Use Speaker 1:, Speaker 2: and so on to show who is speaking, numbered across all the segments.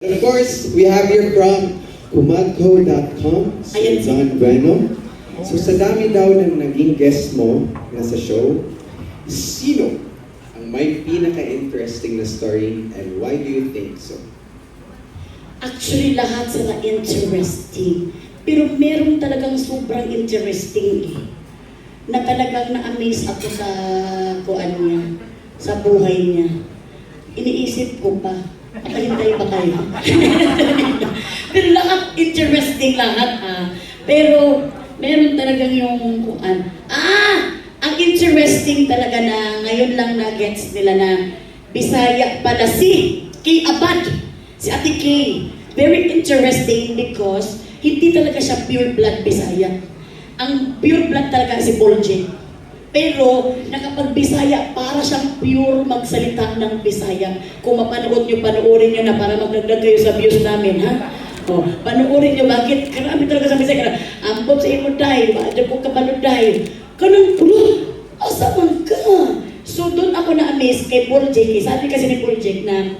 Speaker 1: And of course, we have here from kumadco.com, si
Speaker 2: Ayan,
Speaker 1: John Bueno. So sa dami daw ng naging guest mo na sa show, sino ang may pinaka-interesting na story and why do you think so?
Speaker 2: Actually, lahat sila interesting. Pero meron talagang sobrang interesting eh. Na talagang na-amaze ako sa kuan niya, sa buhay niya. Iniisip ko pa, pakahintay pa kayo. Pero lahat interesting lahat ha. Pero meron talagang yung kuan. Ah! Ang interesting talaga na ngayon lang na-gets nila na Bisaya pala si Kay Abad. Si Ate Kay. Very interesting because hindi talaga siya pure blood Bisaya. Ang pure blood talaga si Bolje. Pero nakapag-Bisaya, para siyang pure magsalita ng Bisaya. Kung mapanood nyo, panoorin nyo na para magdagdag kayo sa views namin, ha? O, panoorin nyo, bakit? Karami talaga sa Bisaya. Ambot sa imo dahil, maadya ko kabalo dahil. Kanang pulo, asa man ka? So doon ako na-amaze kay Bolje. Sabi kasi ni Bolje na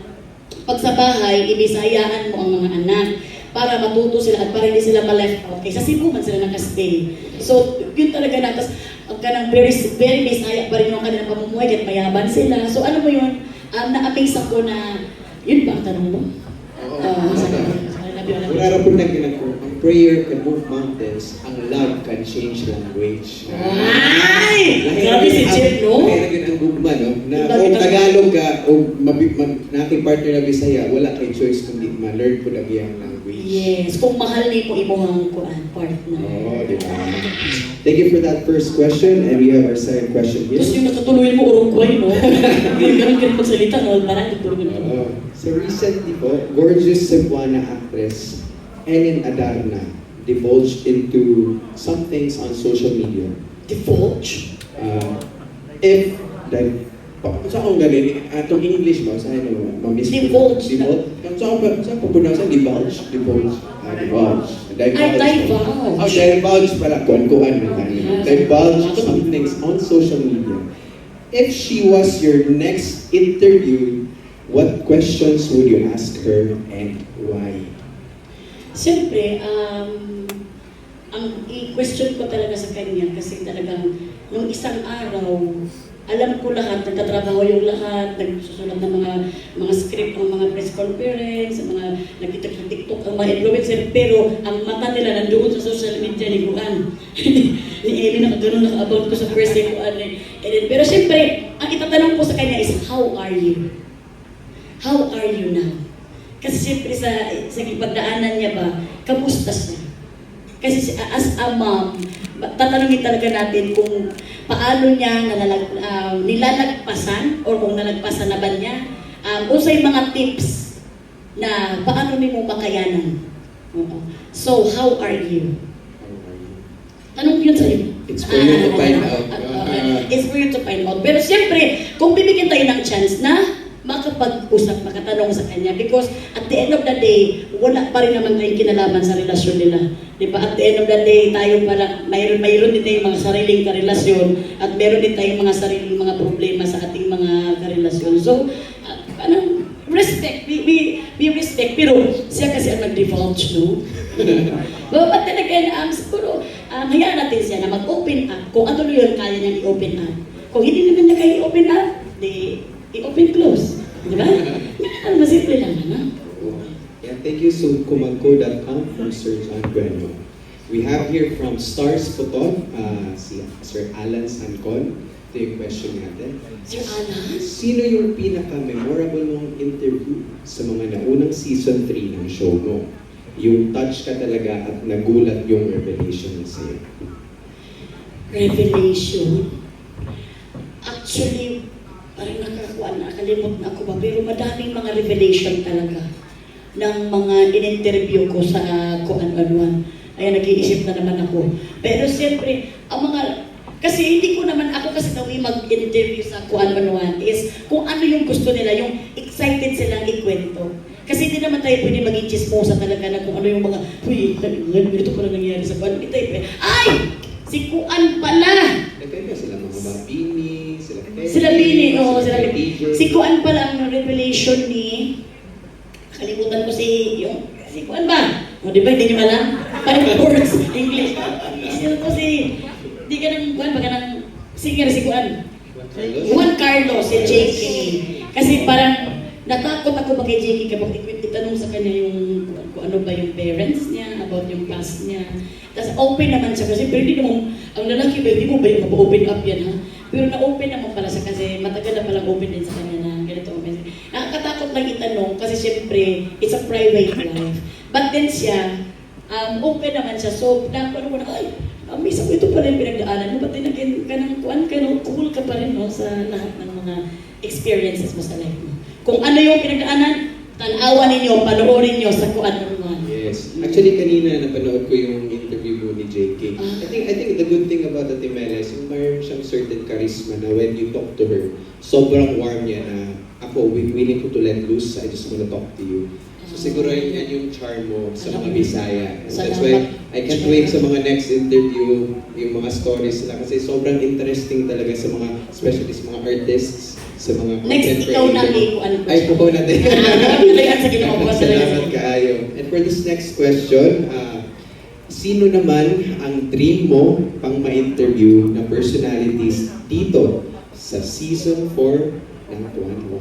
Speaker 2: pag sa bahay, ibisayaan mo ang mga anak para matuto sila at para hindi sila ma-left out. Kaya sa Cebu man sila nakastay. So, yun talaga na. Tapos, ang kanang very, very bisaya pa rin yung kanilang pamumuhay kahit mayaban sila. So, ano mo yun? Um, na-amaze ako na, yun ba ang tanong mo?
Speaker 1: Oo.
Speaker 2: Love you.
Speaker 1: Wala po nagkinag ko, ang prayer can move mountains, ang love can change language.
Speaker 2: Ay! Grabe si Jeff, no?
Speaker 1: Kaya naging ang gugma, no? Na kung
Speaker 2: ang-
Speaker 1: Tagalog ka o mabi- mag, nating partner na Bisaya, wala kay choice kundi ma-learn po na iyang
Speaker 2: Yes, kung mahal ni po imuhang kuan partner.
Speaker 1: Oo, di ba? Thank you for that first question and we have our second question here.
Speaker 2: Tapos yung nakatuloy mo, Uruguay, no? Ganun ganun magsalita, no? Parang ito rin.
Speaker 1: Oo. So recently po, gorgeous Cebuana actress Enin Adarna divulged into some things on social media.
Speaker 2: Divulge?
Speaker 1: Uh, if, pa, sa akong galing, atong English ba? Sa ano, mamiss
Speaker 2: Divulge.
Speaker 1: Divulge? Sa akong, sa akong pronounce, divulge? Divulge. Ah, divulge.
Speaker 2: Ay, divulge.
Speaker 1: Oh, divulge pala. Kuan-kuan man tayo. Divulge some things on social media. If she was your next interview, what questions would you ask her and why?
Speaker 2: Siyempre, um, ang i-question ko talaga sa kanya kasi talagang nung isang araw, alam ko lahat, nagtatrabaho yung lahat, nagsusulat ng mga mga script ng mga press conference, mga nagkita sa TikTok, ang mga influencer, pero ang mata nila nandoon sa social media ni Juan. ni Eli nakaganon naka-about ko sa first day Juan. Eh. And then, pero siyempre, ang itatanong ko sa kanya is, how are you? How are you now? Kasi siyempre sa, sa ipagdaanan niya ba, kamusta siya? Kasi si- as a mom, tatanungin talaga natin kung paano niya nalalag, ah, nilalagpasan or kung nalagpasan na ba niya. Um, usay mga tips na paano ni mo makayanan. So, how are you? Tanong yun sa'yo.
Speaker 1: It's for you to
Speaker 2: Ah,
Speaker 1: find out.
Speaker 2: ah,
Speaker 1: Ah.
Speaker 2: ah, It's for you to find out. Pero siyempre, kung bibigyan tayo ng chance na makapag-usap, makatanong sa kanya. Because at the end of the day, wala pa rin naman tayong kinalaman sa relasyon nila. Di ba? At the end of the day, tayo pala, mayroon, mayroon din tayong mga sariling karelasyon at meron din tayong mga sariling mga problema sa ating mga karelasyon. So, uh, parang respect, we, we, we respect. Pero siya kasi ang nag-divulge, no? Babat talaga na, um, siguro, um, hayaan natin siya na mag-open up. Kung ano yun, kaya niyang i-open up. Kung hindi naman niya kaya i-open up, di i-open close. Di ba? Ano, masimple lang, ano?
Speaker 1: Yeah, thank you so kumagko.com from Sir John Bueno. We have here from Stars Photon, uh, si Sir Alan Sancon. Ito yung question natin.
Speaker 2: Sir Alan?
Speaker 1: Sino yung pinaka-memorable mong interview sa mga naunang season 3 ng show mo? Yung touch ka talaga at nagulat yung revelation niya sa'yo.
Speaker 2: Revelation. Actually, na, nakalimot na ako ba, pero madaming mga revelation talaga ng mga in-interview ko sa kuan anuan Ayan, nag-iisip na naman ako. Pero siyempre, ang mga, kasi hindi ko naman ako kasi nawi mag-interview sa kuan anuan is kung ano yung gusto nila, yung excited silang ikwento. Kasi hindi naman tayo pwede maging chismosa talaga na kung ano yung mga, uy, ganito pala nangyari sa kuan. Hindi tayo pwede. Ay! Si Kuan pala!
Speaker 1: Nagkaya sila mga Mabini, sila Peggy,
Speaker 2: Sila Bini, oo, sila
Speaker 1: DJ.
Speaker 2: Si Kuan pala ang revelation ni Kalimutan ko si, yung, si Kuan ba? O, di ba, hindi nyo alam? Parang words, English. Sino ko si, di ka nang, Kuan, baga nang, singer si Kuan. Juan Carlos, si JK. Kasi parang natakot ako ba kay JK kapag itanong sa kanya yung kung ano ba yung parents niya, about yung past niya. Tapos open naman siya kasi pero hindi naman, ang lalaki ba, hindi mo ba yung open up yan ha? Pero na-open naman pala siya kasi matagal na palang open din sa kanya na ganito. ganito. Nakakatakot lang itanong kasi syempre, it's a private life. But then siya, um, open naman siya. So, na, ano ko na, ay, Ami, sa ito pala yung pinagdaanan mo, ba't din naging ka ng kuan ka, cool ka pa rin no? sa lahat ng mga experiences mo sa life mo. Kung ano yung pinagdaanan, tanawan ninyo, panoorin nyo sa kuan naman.
Speaker 1: Yes. Actually, kanina napanood ko yung interview mo ni JK.
Speaker 2: Ah.
Speaker 1: I think I think the good thing about Mela is yung mayroon siyang certain charisma na when you talk to her, sobrang warm niya na ako, wi- willing ko to let loose, I just wanna talk to you. So siguro yun yan yung charm mo sa mga Bisaya. And that's why I can't wait sa mga next interview, yung mga stories nila kasi sobrang interesting talaga sa mga, especially sa mga artists, sa mga
Speaker 2: Next,
Speaker 1: content
Speaker 2: ikaw na
Speaker 1: creator.
Speaker 2: may kuan ko.
Speaker 1: Ay, po natin.
Speaker 2: Ah, talaga sa Ginoo ko, talaga.
Speaker 1: Salamat kaayo. And for this next question, ah, sino naman ang dream mo pang ma-interview na personalities dito sa season 4 ng Tuan Mo?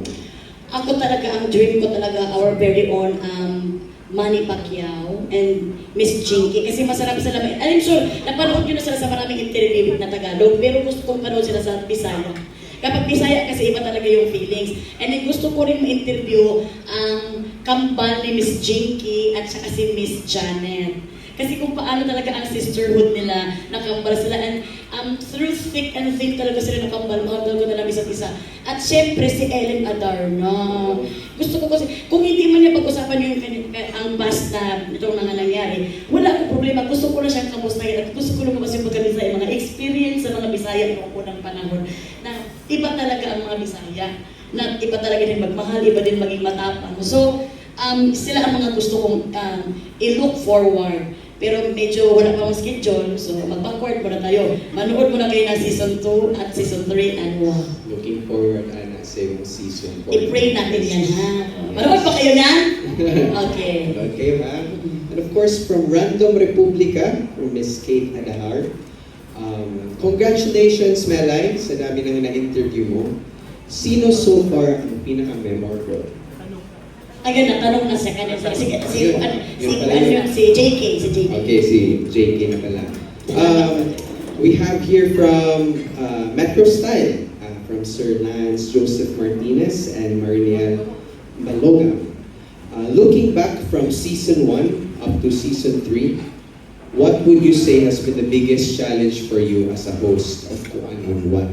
Speaker 2: Ako talaga, ang dream ko talaga, our very own um, Manny Pacquiao and Miss Jinky. Kasi masarap sila. may- Alam sure, napanood nyo na sila sa maraming interview na Tagalog, pero gusto kong panood sila sa Bisaya. Kapag Bisaya kasi iba talaga yung feelings. And then gusto ko rin ma-interview ang kambal ni Miss Jinky at saka si Miss Janet. Kasi kung paano talaga ang sisterhood nila, nakambal sila. And um, through thick and thin talaga sila nakambal. Mahal talaga nila isa't isa. At syempre si Ellen Adarna. Gusto ko kasi, kung hindi man niya pag-usapan yung eh, ang basta itong mga nangyari, wala akong problema. Gusto ko na siyang kamustahin at gusto ko lumabas yung pagka-Bisaya, mga experience sa mga Bisaya noong unang panahon na iba talaga ang mga Bisaya. Na iba talaga din magmahal, iba din maging matapang. So, um, sila ang mga gusto kong um, i-look forward. Pero medyo wala pa akong schedule, so mag-backward muna tayo. Manood muna kayo ng season 2 at season 3 and wow.
Speaker 1: Looking forward Ana, sa yung season 4.
Speaker 2: I-pray natin yan ha. Manood pa kayo niyan? Okay.
Speaker 1: Okay, ma'am. And of course, from Random Republica, from Miss Kate Adahar. Um, congratulations, Melay, sa dami nang na-interview mo. Sino so far ang pinaka-memorable?
Speaker 2: Ayun, natanong na sa kanya. Si, si, si,
Speaker 1: Yun,
Speaker 2: ano, si,
Speaker 1: yun pala
Speaker 2: ano
Speaker 1: yun.
Speaker 2: yun, si JK, si JK.
Speaker 1: Okay, si JK na pala. Um, we have here from uh, Metro Style, uh, from Sir Lance Joseph Martinez and Mariniel Maloga. Uh, looking back from season 1 up to season 3, what would you say has been the biggest challenge for you as a host of Kuan on One?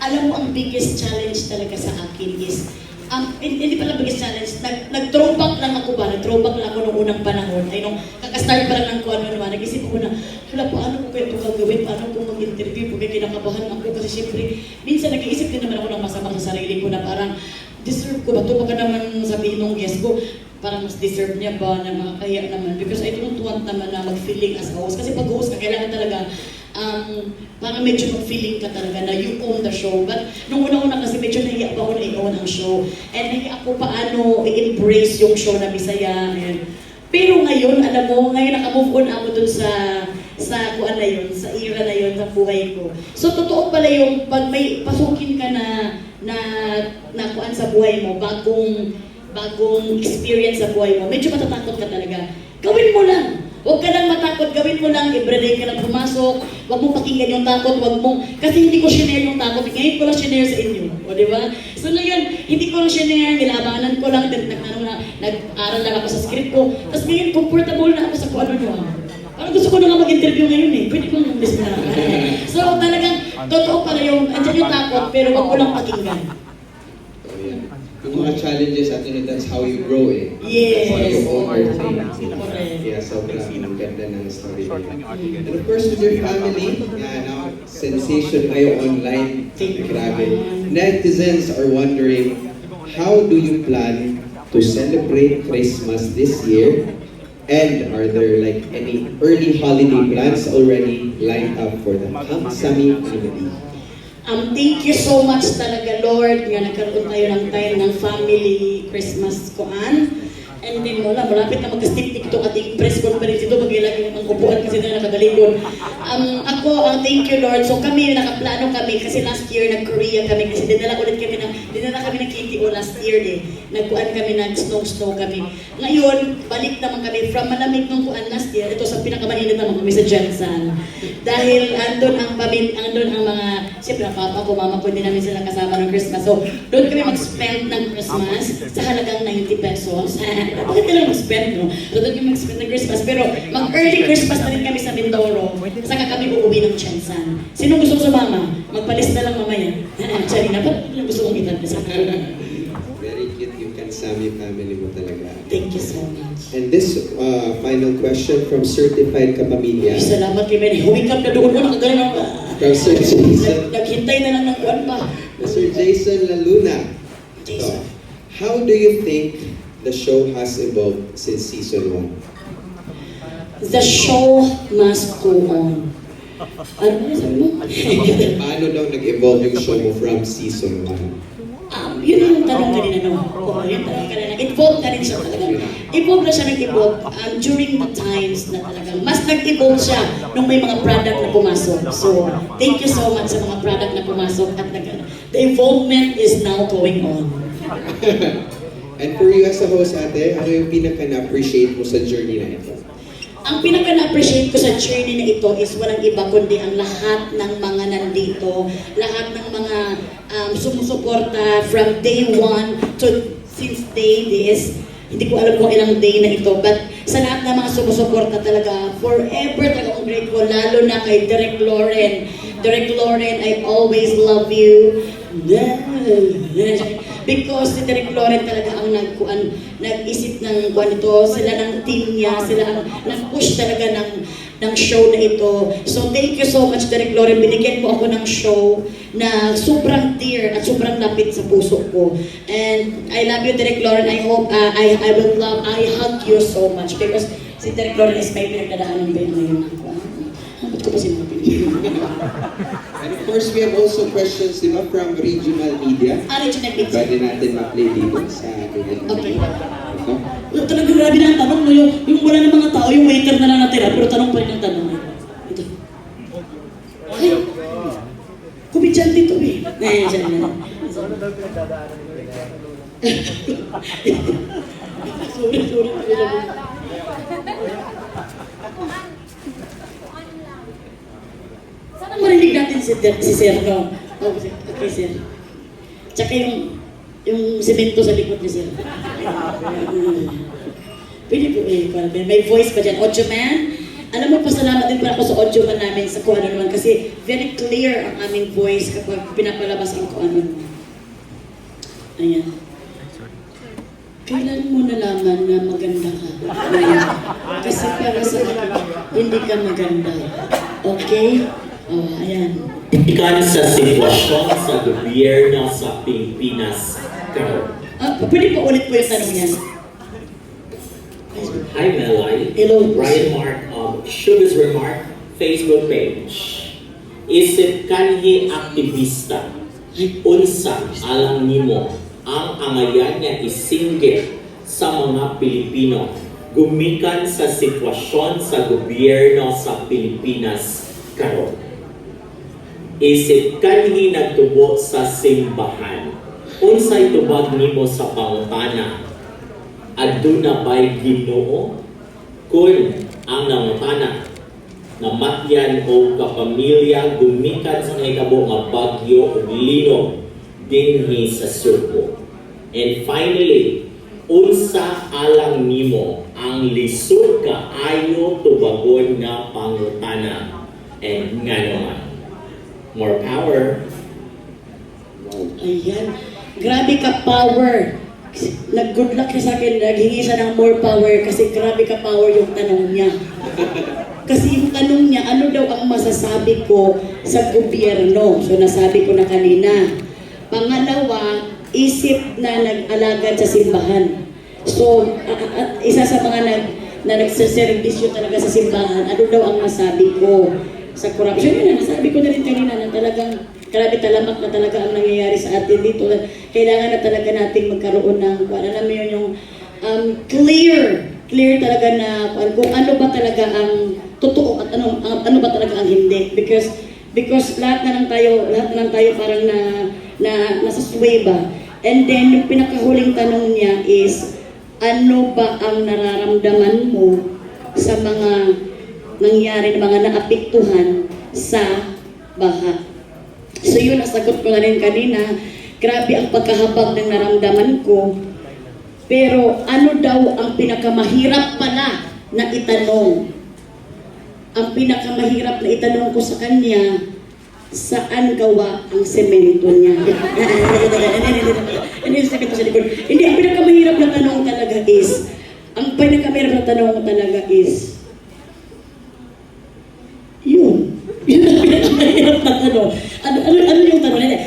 Speaker 2: Alam mo, ang biggest challenge talaga sa akin is, um, hindi pala biggest challenge, nag, nag-throwback lang ako ba? Nag-throwback lang ako nung unang panahon. Ay, nung kakastart pa lang ng kuwan naman, nag-isip ko na, hala, paano ko kaya ito gagawin? Paano ko mag-interview? Kaya kinakabahan ako kasi syempre, minsan nag-iisip din naman ako ng masama sa sarili ko na parang, deserve ko ba ito? Baka naman sabihin ng guest ko, parang mas deserve niya ba na makakaya naman? Because I don't want naman na mag-feeling as a host. Kasi pag host ka, kailangan talaga, um, parang medyo mag-feeling ka talaga na you own the show. But nung una-una kasi medyo nahiya pa ako na i-own ang show. And nahiya ako paano i-embrace yung show na Bisaya. Ayan. Pero ngayon, alam mo, ngayon naka-move on ako dun sa sa kuan na yun, sa era na yun, sa buhay ko. So, totoo pala yung pag may pasukin ka na na na kuan sa buhay mo, bagong bagong experience sa buhay mo, medyo matatakot ka talaga. Gawin mo lang. Huwag ka lang matakot, gawin mo lang, everyday ka lang pumasok, huwag mong pakinggan yung takot, huwag mong, kasi hindi ko shinare yung takot, ngayon ko lang shinare sa inyo, o di ba? So ngayon, hindi ko lang shinare, nilabanan ko lang, nag, nag, ano, na, nag-aral lang ako sa script ko, tapos ngayon, comfortable na ako sa kung ano nyo. Parang gusto ko na nga mag-interview ngayon eh, pwede bang miss na? So talagang, totoo pala yung, andyan yung takot, pero huwag mo lang pakinggan.
Speaker 1: Yung mga challenges, at that's how you grow eh.
Speaker 2: Yes.
Speaker 1: That's how you overcome. Yeah, sobrang ganda ng story niya. And of course, with your family, yeah, now, sensation kayo online. Grabe. Netizens are wondering, how do you plan to celebrate Christmas this year? And are there like any early holiday plans already lined up for the Kamsami family?
Speaker 2: Um, thank you so much talaga, Lord, nga nagkaroon tayo ng time ng family Christmas koan. And then wala, malapit na magka-stick ito ating press conference ito, magilagay ang upuan kasi na nakagalikod. Um, ako, ang thank you Lord. So kami, nakaplano kami kasi last year nag-Korea kami kasi dinala ulit kami ng, dinala kami ng KTO last year eh. Nagkuan kami, nag-snow-snow kami. Ngayon, balik naman kami from malamig nung kuan last year, ito sa pinakamainit naman kami sa Jensen. Dahil andun ang pamin, andun ang mga, siyempre papa ko, mama ko, hindi namin sila kasama ng Christmas. So, doon kami mag-spend ng Christmas sa halagang 90 pesos. Bakit kailangan mag-spend, no? So, doon kami mag-spend ng Christmas. Pero, mag-early Christmas na rin kami sa Mindoro. Saka kami uuwi ng Jensen. Sino gusto sumama? Magpalista lang mamaya. Sorry na, ba't gusto mong itanong
Speaker 1: Very cute yung Kansami family mo talaga.
Speaker 2: Thank you so much.
Speaker 1: And this uh, final question from Certified Kapamilya.
Speaker 2: Ay, salamat kay Benny. Humikap na doon mo, nakagaling
Speaker 1: From Sir Jason.
Speaker 2: Nag- Naghintay na lang ng kuwan pa.
Speaker 1: Sir Jason Laluna.
Speaker 2: Jason.
Speaker 1: So, how do you think the show has evolved since season 1?
Speaker 2: The show must go on. Ano ba sabi mo?
Speaker 1: Paano daw nag-evolve yung show mo from season 1?
Speaker 2: Um, yun yung tanong kanina, no? Oo, yun tanong kanina. Evolve na rin siya talagang. Evolve na siya nag-evolve um, during the times na talagang mas nag-evolve siya nung may mga product na pumasok. So, thank you so much sa mga product na pumasok at nag the evolvement is now going on.
Speaker 1: And for you as a host, ate, ano yung pinaka na-appreciate mo sa journey na ito?
Speaker 2: Ang pinaka na-appreciate ko sa journey na ito is walang iba kundi ang lahat ng mga nandito, lahat ng mga um, sumusuporta from day one to since day this. Hindi ko alam kung ilang day na ito, but sa lahat ng mga sumusuporta talaga, forever talaga akong grateful, lalo na kay Derek Lauren. Derek Lauren, I always love you. Because si Derek Lauren talaga ang nagkuan, nag-isip ng kuan ito, sila ng team niya, sila ang nag-push talaga ng ng show na ito. So thank you so much Derek Lauren, binigyan mo ako ng show na sobrang dear at sobrang lapit sa puso ko. And I love you Derek Lauren, I hope, uh, I, I will love, I hug you so much because si Derek Lauren is may pinagdadaanan ba yung ngayon ako. Ba't ko pa sinabi?
Speaker 1: And of course, we have also questions, di ba, from regional media.
Speaker 2: Ah, Regional Pizza.
Speaker 1: Pwede natin ma-play dito sa ating
Speaker 2: Okay.
Speaker 1: Ito.
Speaker 2: Well, talagang grabe na ang tanong, no? Yung, yung wala ng mga tao, yung waiter na lang natira, pero tanong pa rin ang tanong. Ito. Ay, kumidyante ito eh. Eh, siya na. sorry, sorry. Sana marinig natin si, si Sir, no? Oh, okay, Sir. Tsaka yung, yung semento sa likod ni Sir. Pwede po eh, para may, voice pa dyan. Audio man, alam mo, pasalamat din pa ako sa audio man namin sa kung ano naman kasi very clear ang aming voice kapag pinapalabas ang kung ano naman. Ayan. Kailan mo nalaman na maganda ka? Ayan. Kasi para sa akin, hindi ka maganda. Okay? Oh, ayan.
Speaker 3: Ikan sa sitwasyon sa gobyerno sa Pilipinas.
Speaker 2: Ah, pwede po ulit po yung tanong yan.
Speaker 3: Hi Melay.
Speaker 2: Hello.
Speaker 3: Ryan Mark of Sugar's Remark Facebook page. Isip kanhi aktivista. Unsa alang nimo ang angayan nga isinggit sa mga Pilipino gumikan sa sitwasyon sa gobyerno sa Pilipinas karon. Isip kanhi nagtubo sa simbahan. Unsay tubag nimo sa pangutana? Aduna ba'y ginoo? Kung ang nangutana namatyan o kapamilya gumikan sa nahitabo nga bagyo ug linog dinhi sa Subo. And finally, unsa alang nimo ang lisod ka ayo tubagon nga pangutana and nga more power
Speaker 2: Ayan. Grabe ka power. Nag-good luck siya sa akin. Naghingi siya ng more power kasi grabe ka power yung tanong niya. Kasi yung tanong niya, ano daw ang masasabi ko sa gobyerno? So nasabi ko na kanina. Pangalawa, isip na nag-alagad sa simbahan. So, a- a- a- isa sa mga nag, na nagsaservisyo talaga sa simbahan, ano daw ang masabi ko sa corruption? Yun na, nasabi ko na rin kanina na talagang grabe talamak na talaga ang nangyayari sa atin dito. Kailangan na talaga nating magkaroon ng, kung alam mo yun, yung um, clear, clear talaga na kung- ano ba talaga ang totoo at ano ano ba talaga ang hindi. Because because lahat na lang tayo lahat na lang tayo parang na na nasa sway ba? And then yung pinakahuling tanong niya is ano ba ang nararamdaman mo sa mga nangyari na mga naapektuhan sa baha So yun, nasagot ko na rin kanina. Grabe ang pagkahabag ng naramdaman ko. Pero ano daw ang pinakamahirap pala na itanong? Ang pinakamahirap na itanong ko sa kanya, saan gawa ang semento niya? Hindi, sakit ko sa likod. Hindi, ang pinakamahirap na tanong talaga is, ang pinakamahirap na tanong talaga is, yun. Yun ang pinakamahirap na tanong. Ano, ano, ano yung tanong nila?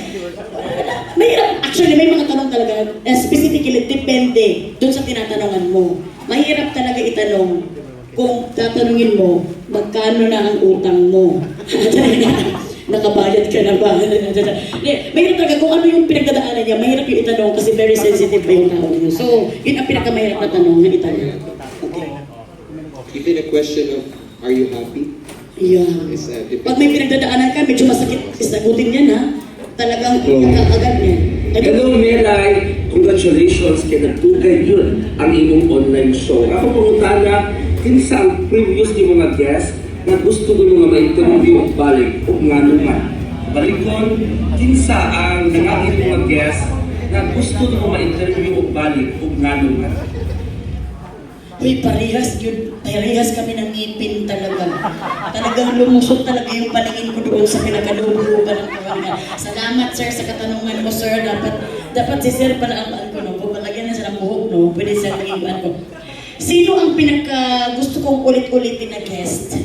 Speaker 2: Mahirap. Actually, may mga tanong talaga. eh, specifically, depende dun sa tinatanungan mo. Mahirap talaga itanong kung tatanungin mo, magkano na ang utang mo? Nakabayad ka na ba? Hindi, mahirap talaga kung ano yung pinagdadaanan niya, mahirap yung itanong kasi very sensitive pa yung tao niyo. So, yun ang pinakamahirap na tanong na itanong. Okay.
Speaker 1: Even a question of, are you happy?
Speaker 2: Yeah.
Speaker 1: Is uh,
Speaker 2: Pag may pinagdadaanan ka, medyo masakit, isagutin yan ha. Talagang
Speaker 4: Oo.
Speaker 2: ikakaagad niya. Ito,
Speaker 4: Hello, Melay! Congratulations kay Nagtugay yun ang imong online show. Ako pangutana, kinsa ang previous ni mga guest na gusto ko mga ma-interview balik o nga naman. Balikon, kinsa ang nangangin mga guest na gusto ko ma-interview o balik o nga naman.
Speaker 2: Uy, parehas yun. Parehas kami ng ngipin talaga. Talagang lumusot talaga yung paningin ko doon sa pinakalubugan ng kawangan. Salamat, sir, sa katanungan mo, sir. Dapat, dapat si sir pala ang ko, no? Pupalagyan na siya ng buhok, no? Pwede naging paan ko. Sino ang pinaka gusto kong ulit-ulitin na guest?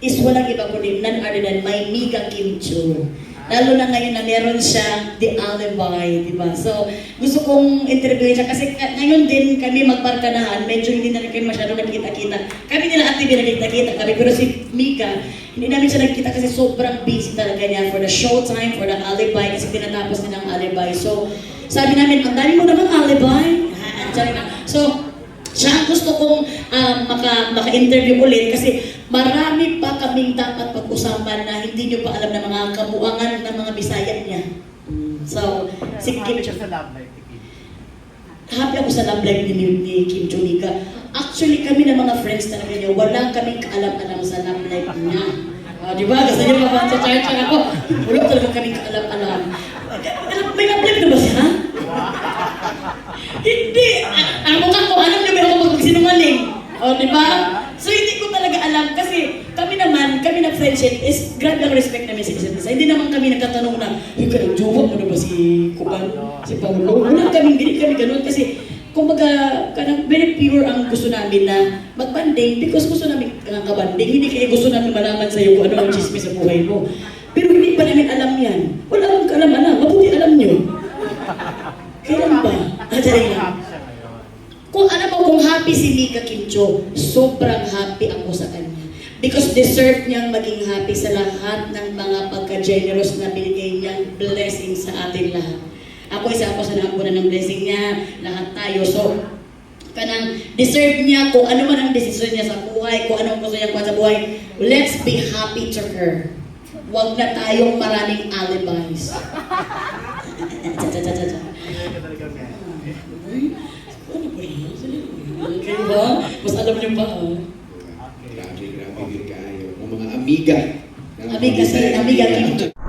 Speaker 2: Is walang iba kundi none other than my Miga Kim Cho. Lalo na ngayon na meron siya the alibi, di ba? So, gusto kong interviewin siya kasi ka- ngayon din kami magbarkanahan, medyo hindi na rin kami masyado nagkita-kita. Kami nila din nagkita-kita kami, pero si Mika, hindi namin siya nagkita kasi sobrang busy talaga niya for the showtime, for the alibi, kasi tinatapos niya ng alibi. So, sabi namin, ang dami mo namang alibi. Na. So, siya ang gusto kong um, maka, maka-interview ulit kasi marami pa kaming dapat pag-usapan na hindi nyo pa alam na mga kabuangan ng mga Bisaya niya. So, si Kim, happy ako sa love life ni, ni Kim Jonica. Actually, kami na mga friends talaga niya, wala kaming kaalam-alam sa love life niya. Ah, di ba? Gusto niyo pa sa char-char ako? Wala talaga kaming kaalam-alam. May love life na ba siya? Hindi! Ah, Ang mukha ko, alam niyo ba ako magsinungaling? O, di ba? So, hindi ko talaga alam kasi kami naman, kami na friendship is grabe ang respect namin sa isa't isa. Hindi naman kami nagtatanong na, yung ka jowa mo na ba si Kuban, si Paulo? Wala kami, hindi kami ganun kasi kumbaga, kanang very pure ang gusto namin na magbanding because gusto namin kang kabanding. Hindi kaya gusto namin malaman sa'yo kung ano ang chismis sa buhay mo. Pero hindi pa namin alam yan. Wala akong kaalam-alam. Mabuti alam nyo. Kailan ba? Ah, lang. Kung alam mo kung happy si Mika Kimcho, sobrang happy ako sa kanya. Because deserve niyang maging happy sa lahat ng mga pagka-generous na binigay niyang blessing sa atin lahat. Ako isa ako sa naampunan ng blessing niya, lahat tayo. So, kanang deserve niya kung ano man ang desisyon niya sa buhay, kung anong gusto niya kuha sa buhay, let's be happy to her. Huwag na tayong maraming alibis cha, cha, cha, cha. Ano ba yan? Kayo ba? Mas alam niyo ba? ah?
Speaker 1: Grabe, grabe, good kayo. Ang mga amiga.
Speaker 2: Amiga. Amiga Kim.